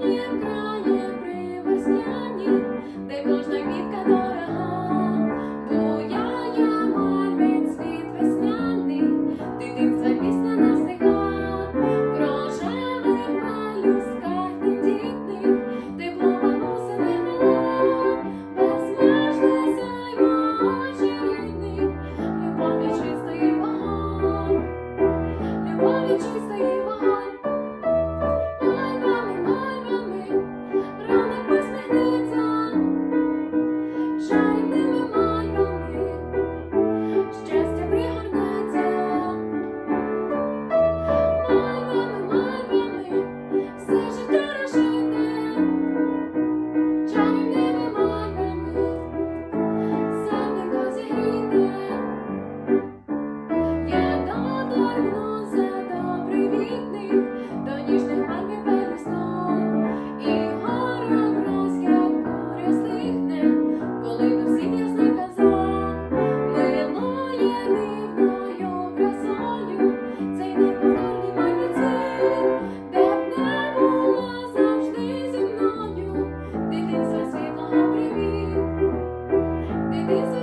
You grow. Дарно за добрий вітних, до ніжних мамі перестав, і гора враз як коли до всіх ясних казав, дивною красою, цей неповторний магніцин, де б не була завжди зі мною, дитинство світлого привіт, дитинство